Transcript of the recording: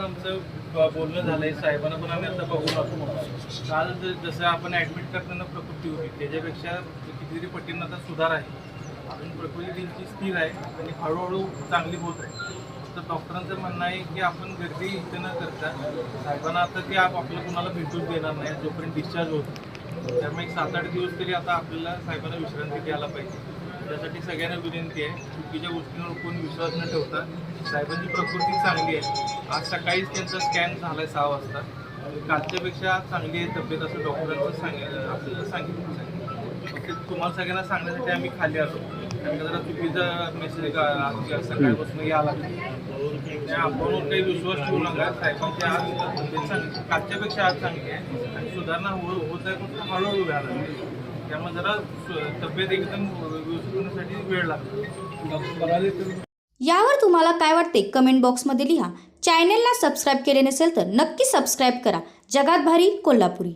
आमचं बोलणं झालंय. साहेबांना पण आम्ही आता बघू आलो काल जसं आपण ॲडमिट करताना प्रकृती होती त्याच्यापेक्षा कितीतरी पटीनं आता सुधार आहे. अजून प्रकृती त्यांची स्थिर आहे आणि हळूहळू चांगली होत आहे. तर डॉक्टरांचं म्हणणं आहे की आपण गर्दी इथे न करता साहेबांना आता ते आप आपलं कुणाला भेटूच देणार नाही जोपर्यंत डिस्चार्ज होत त्यामुळे एक सात आठ दिवस तरी आता आपल्याला साहेबांना विश्रांती द्यायला पाहिजे. त्यासाठी सगळ्यांना विनंती आहे. चुकीच्या गोष्टींवर कोण विश्वास न ठेवता साहेबांची प्रकृती चांगली आहे. आज सकाळीच त्यांचा स्कॅन झाला आहे सहा वाजता. कालच्यापेक्षा आज चांगली आहे तब्येत असं डॉक्टरांचं सांगितलं आपल्याला सांगितलं फक्त तुम्हाला सगळ्यांना सांगण्यासाठी आम्ही खाली आलो. कारण जरा चुकीचा मेसेज सकाळपासून या लागला. आपण काही विश्वास ठेवू नका. साहेबांची आज तब्येत चांगली कालच्यापेक्षा आज चांगली आहे. आणि सुधारणा हो होत आहे फक्त हळूहळू घ्यायला त्यामुळे जरा तब्येत एकदम व्यवस्थित होण्यासाठी वेळ लागतो. यावर तुम्हाला काय वाटते कमेंट बॉक्समध्ये लिहा. चॅनेलला सबस्क्राईब केले नसेल तर नक्की सबस्क्राईब करा. जगात भारी कोल्हापुरी.